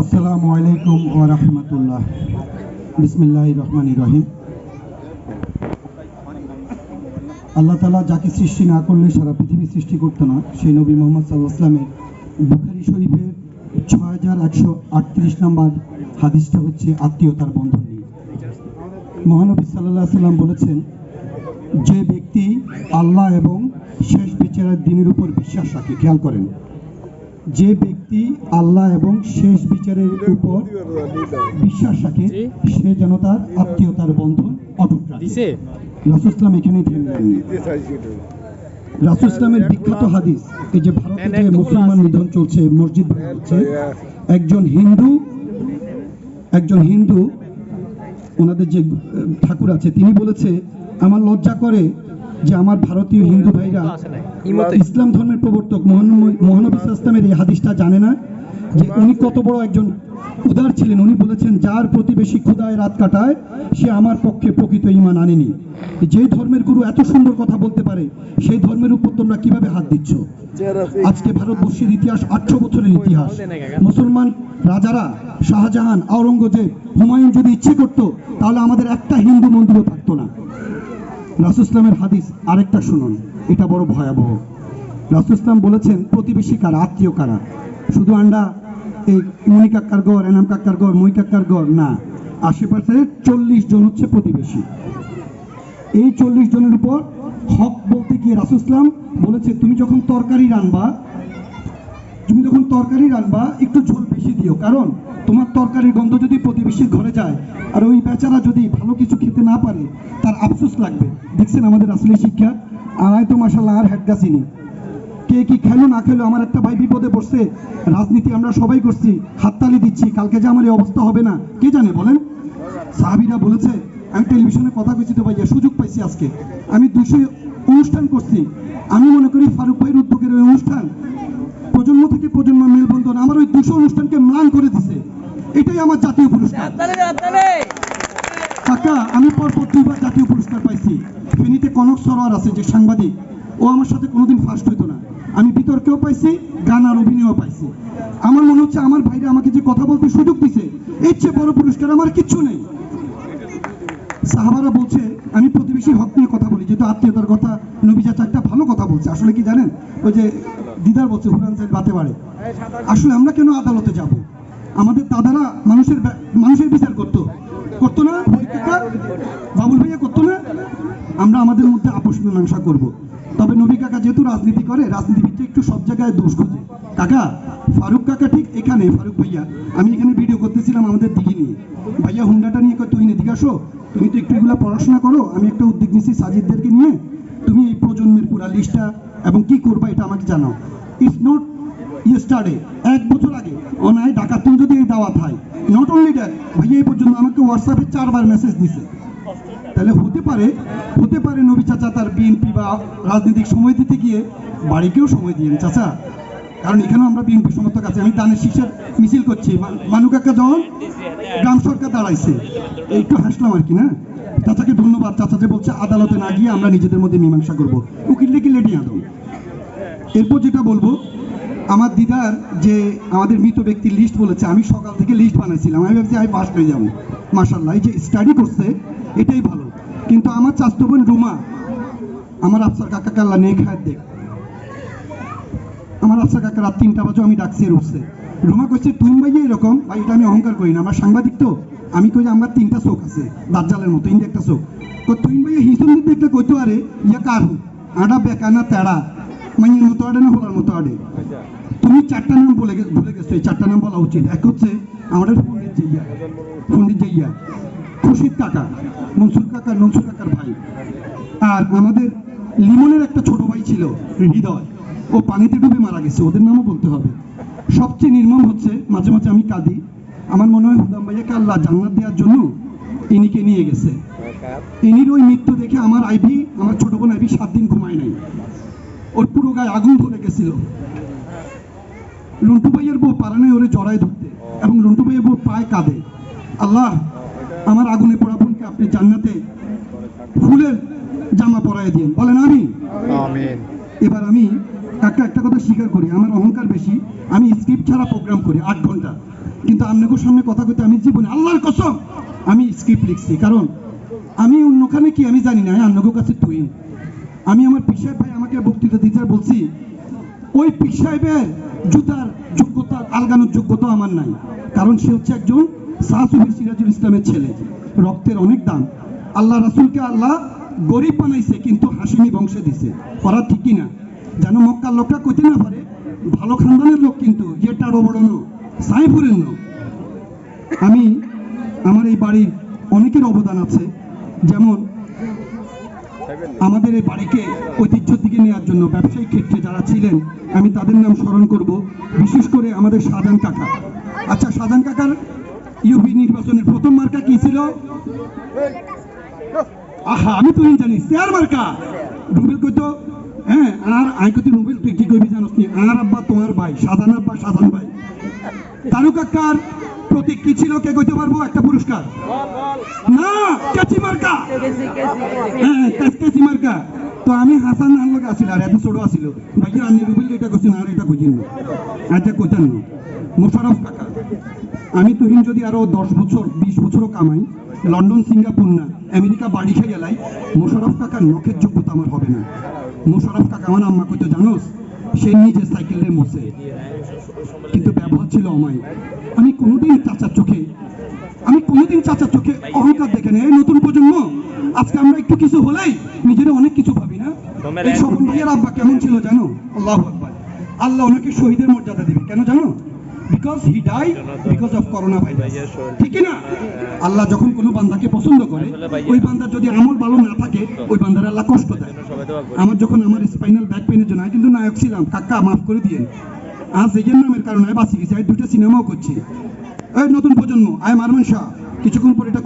আসসালামু আলাইকুম রহিম। আল্লাহ তালা যাকে সৃষ্টি না করলে সারা পৃথিবী সৃষ্টি করতো না, সেই নবী মোহাম্মদ বুখারি শরীফের ছয় হাজার একশো আটত্রিশ নম্বর হাদিসটা হচ্ছে আত্মীয়তার বন্ধন নিয়ে। মহানবী সাল্লাহ সাল্লাম বলেছেন আল্লাহ এবং শেষ বিচারের দিনের উপর বিশ্বাস রাখে। খেয়াল করেন যে ব্যক্তি আল্লাহ এবং শেষ বিচারের উপর বিশ্বাস রাখে সে যেন তার আত্মীয়তার বন্ধন অটুট রাখে। রাসুসলাম এখানেই থেমে বিখ্যাত হাদিস এই যে ভারতে যে মুসলমান নিধন চলছে মসজিদ হচ্ছে একজন হিন্দু একজন হিন্দু ওনাদের যে ঠাকুর আছে তিনি বলেছে আমার লজ্জা করে যে আমার ভারতীয় হিন্দু ভাইরা ইসলাম ধর্মের প্রবর্তক মহানবী ইসলামের এই হাদিসটা জানে না যে উনি কত বড় একজন উদার ছিলেন। উনি বলেছেন যার প্রতিবেশী ক্ষুদায় রাত কাটায় সে আমার পক্ষে প্রকৃত ইমান আনেনি। যে ধর্মের গুরু এত সুন্দর কথা বলতে পারে সেই ধর্মের উপর তোমরা কীভাবে হাত দিচ্ছ? আজকে ভারতবর্ষের ইতিহাস আটশো বছরের ইতিহাস। মুসলমান রাজারা শাহজাহান আওরঙ্গজেব হুমায়ুন যদি ইচ্ছে করতো তাহলে আমাদের একটা হিন্দু মন্দিরও থাকতো না। রাসুসলামের হাদিস আরেকটা শুনুন, এটা বড় ভয়াবহ। রাসুসলাম বলেছেন, প্রতিবেশী কারা? আত্মীয় কারা? শুধু আন্ডা? এই মনি কাক্কার গড় এনাম কাক্কার গড় মই কাক্কার গড় না। আশেপাশে চল্লিশ জন হচ্ছে প্রতিবেশী। এই চল্লিশ জনের উপর হক বলতে গিয়ে রাসুসলাম বলেছে, তুমি যখন তরকারি রান্না তুমি যখন তরকারি রান্না একটু ঝোল বেশি দিও। কারণ তোমার তরকারির গন্ধ যদি প্রতিবেশীর ঘরে যায়, আর ওই বেচারা যদি ভালো কিছু খেতে না পারে, তার আফসোস লাগবে। দেখছেন আমাদের আসলে শিক্ষা? আর তো মাসাল্লাহ আর হ্যাডগাছিনি কে কি খেলো না খেলো, আমার একটা ভাই বিপদে পড়ছে। রাজনীতি আমরা সবাই করছি, হাততালি দিচ্ছি, কালকে যে আমার এই অবস্থা হবে না। কে জানে, বলেন? সাহাবিরা বলেছে, আমি টেলিভিশনে কথা কইছি তো ভাইয়া, সুযোগ পাইছি আজকে। আমি দুশো অনুষ্ঠান করছি। আমি মনে করি ফারুক ভাইয়ের উদ্যোগের ওই অনুষ্ঠান প্রজন্ম থেকে প্রজন্ম মেলবন্ধন, আমার ওই দুশো অনুষ্ঠানকে ম্লান করে দিছে। এটাই আমার জাতীয় পুরস্কার। কাকা আমি পরপর দুইবার জাতীয় পুরস্কার পাইছি। ফেনীতে কনক সরোয়ার আছে যে সাংবাদিক। ও আমার সাথে কোনোদিন ফার্স্ট হইতো না। আমি বিতর্কেও পাইছি গান আর অভিনয়ও পাইছি। আমার মনে হচ্ছে আমার ভাইরা আমাকে যে কথা বলতে সুযোগ দিছে এর চেয়ে বড় পুরস্কার আমার কিচ্ছু নেই। সাহাবারা বলছে আমি প্রতিবেশী হক নিয়ে কথা বলি যেহেতু আত্মীয়তার কথা নবী চাচা একটা ভালো কথা বলছে। আসলে কি জানেন? ওই যে দিদার বলছে হুরান সাহেব বাতে পারে। আসলে আমরা কেন আদালতে যাব? আমাদের দাদারা মানুষের মানুষের বিচার করতো। করতো না? ওই বাবুল ভাইয়া করতো না? আমরা আমাদের মধ্যে আপোষ মীমাংসা করব। তবে নবী কাকা যেহেতু রাজনীতি করে রাজনীতিবিদটা একটু সব জায়গায় দোষ খোঁজে। কাকা, ফারুক কাকা ঠিক এখানে, ফারুক ভাইয়া। আমি এখানে ভিডিও করতেছিলাম আমাদের দিকে নিয়ে। ভাইয়া হুন্ডাটা নিয়ে তুই এদিকে আসো। তুমি তো একটু এগুলো পড়াশোনা করো। আমি একটা উদ্যোগ নিচ্ছি সাজিদদেরকে নিয়ে। তুমি এই প্রজন্মের পুরা লিস্টটা এবং কি করবা এটা আমাকে জানাও। ইটস নট ইয়েস্টারডে এক বছর আগে। দাওয়াত হয় নট অনলি দ্যাট ভাইয়া এই পর্যন্ত আমাকে হোয়াটসঅ্যাপে চারবার মেসেজ দিছে। তাহলে হতে পারে হতে পারে নবী চাচা তার বিএনপি বা রাজনৈতিক সময় দিতে গিয়ে বাড়িকেও সময় দিয়েন, চাচা। কারণ এখানেও আমরা বিএনপি সমর্থক আছি। আমি দানের শীষের মিছিল করছি। মা- মানু কাকা যখন গ্রাম সরকার দাঁড়াইছে। একটু হাসলাম আর কি, না? চাচাকে ধন্যবাদ। চাচা যে বলছে, আদালতে না গিয়ে আমরা নিজেদের মধ্যে মীমাংসা করব। উকিল ডেকে লেটে আদম। এরপর যেটা বলব আমার দিদার যে আমাদের মৃত ব্যক্তির লিস্ট বলেছে, আমি সকাল থেকে লিস্ট বানাইছিলাম। আমি ভাবছি, আমি পাস হয়ে যাব। মাসাল্লাহ এই যে স্টাডি করছে, এটাই ভালো। কিন্তু আমার চাস্তো বোন রুমা, আমার আফসার কাকা কাল্লা নেই খায় দেখ আমার আফসার কাকা রাত তিনটা বাজে আমি ডাকছি উঠছে। রুমা কইছে, তুমি ভাইয়া এরকম? ভাই, এটা আমি অহংকার করি না। আমার সাংবাদিক তো। আমি কই যে আমার তিনটা চোখ আছে, দাজ্জালের মতো ইন্ডিয়া একটা চোখ। কই, তুমি ভাইয়া হিসুন দিক দেখলে কইতো আরে, ইয়া কার আডা বেকানা তেড়া। মাইয়ের মতো আডে না হোলার মতো আডে? তুমি চারটা নাম বলে ভুলে গেছো, এই চারটা নাম বলা উচিত। এক হচ্ছে আমাদের পণ্ডিত জিয়া পণ্ডিত জিয়া খুশিদ কাকা, মনসুর কাকা ননসুর কাকার ভাই। আর আমাদের লিমনের একটা ছোট ভাই ছিল, হৃদয়। ও পানিতে ডুবে মারা গেছে, ওদের নামও বলতে হবে। সবচেয়ে নির্মম হচ্ছে, মাঝে মাঝে আমি কাঁদি। আমার মনে হয় হুদাম ভাইয়াকে আল্লাহ জান্নাত দেওয়ার জন্য ইনিকে নিয়ে গেছে। ইনির ওই মৃত্যু দেখে আমার আইভি, আমার ছোট বোন আইভি সাত দিন ঘুমায় নাই। ওর পুরো গায়ে আগুন ধরে গেছিল। লন্টু ভাইয়ের বউ পারানে ওরে জড়ায় ধরতে এবং লুন্টু ভাইয়ের বউ পায়ে কাঁদে। আল্লাহ আমার আগুনে পড়া বোনকে আপনি জান্নাতে ফুলের জামা পরা বাড়াই দিন বলেন আমি এবার আমি একটা একটা কথা স্বীকার করি আমার অহংকার বেশি আমি স্ক্রিপ্ট ছাড়া প্রোগ্রাম করি আট ঘণ্টা। কিন্তু আপনাদের সামনে কথা কইতে আমি জীবনে আল্লাহর কসম আমি স্ক্রিপ্ট লিখছি। কারণ আমি অন্যখানে কি আমি জানি না আপনাদের কাছে তুই। আমি আমার পিসাব ভাই আমাকে বক্তৃতা দিতে বলছি ওই পীর সাহেবের জুতার যোগ্যতা, আলগানোর যোগ্যতা আমার নাই। কারণ সে হচ্ছে একজন সাহসুফি সিরাজুল ইসলামের ছেলে। রক্তের অনেক দাম। আল্লাহ রাসুলকে আল্লাহ গরিব বানাইছে, কিন্তু হাসিমি বংশে দিছে। করা ঠিকই না যেন মক্কার লোকটা কইতে না পারে, ভালো খানদানের লোক কিন্তু বড় নো সাইফুরের নো আমি, আমার এই বাড়ির অনেকের অবদান আছে। যেমন, আমাদের এই বাড়িকে ঐতিহ্যের দিকে নেওয়ার জন্য ব্যবসায়িক ক্ষেত্রে যারা ছিলেন, আমি তাদের নাম স্মরণ করব, বিশেষ করে আমাদের শাহজাহান কাকা। আচ্ছা শাহজাহান কাকার ইউপি নির্বাচনের প্রথম মার্কা কি ছিল? আহা, আমি তুই জানি, শেয়ার মার্কা। রুবেল কইতো হ্যাঁ আর আই কইতে, রুবেল, তুই কি কইবি জানোস নি? আর আব্বা তোমার ভাই সাধারণ আব্বা সাধারণ ভাই। তারু কাকার প্রতীক কি ছিল? কে কইতে পারব? একটা পুরস্কার। না, কাচি মার্কা। হ্যাঁ কাচকাচি মার্কা। তো আমি হাসান আর আসিল আর এত ছোট আসিল ভাইয়া আমি রুবেল এটা করছেন আর এটা কইছেন না। আচ্ছা কইতেন না? মোশারফ কাকা। আমি তুহিন যদি আরও দশ বছর, বিশ বছরও কামাই, লন্ডন, সিঙ্গাপুর না, আমেরিকা বাড়ি খেয়ে গেলাই মোশারফ কাকার নখের যোগ্যতা আমার হবে না। মোশারফ কাকা, আমার আম্মা কইতো, জানোস, সে নিজে সাইকেলে মোছে কিন্তু ব্যবহার ছিল অমায় আমি কোনোদিন চাচার চোখে আমি কোনোদিন চাচার চোখে অহংকার দেখে নেই। নতুন প্রজন্ম আজকে আমরা একটু কিছু হলেই নিজেরা অনেক কিছু ভাবি না। এই স্বপন ভাইয়ের আব্বা কেমন ছিল জানো? আল্লাহ আকবার। আল্লাহ ওনাকে শহীদের মর্যাদা দিবে। কেন জানো? Because he die because of corona virus ঠিক না? আল্লাহ যখন কোনো বান্দাকে পছন্দ করে ওই বান্দার যদি আমল ভালো না থাকে ওই বান্দার আল্লাহ কষ্ট দেয়। আমার যখন আমার স্পাইনাল ব্যাক পেনের জন্য আমি কিন্তু নায়ক ছিলাম। কাকা মাফ করে দিয়ে। আজ এই নামের কারণে বাঁচি গেছি। আমি দুটো সিনেমাও করছি। এই নতুন প্রজন্ম আই মারমান শাহ কিছুক্ষণ পরে এটা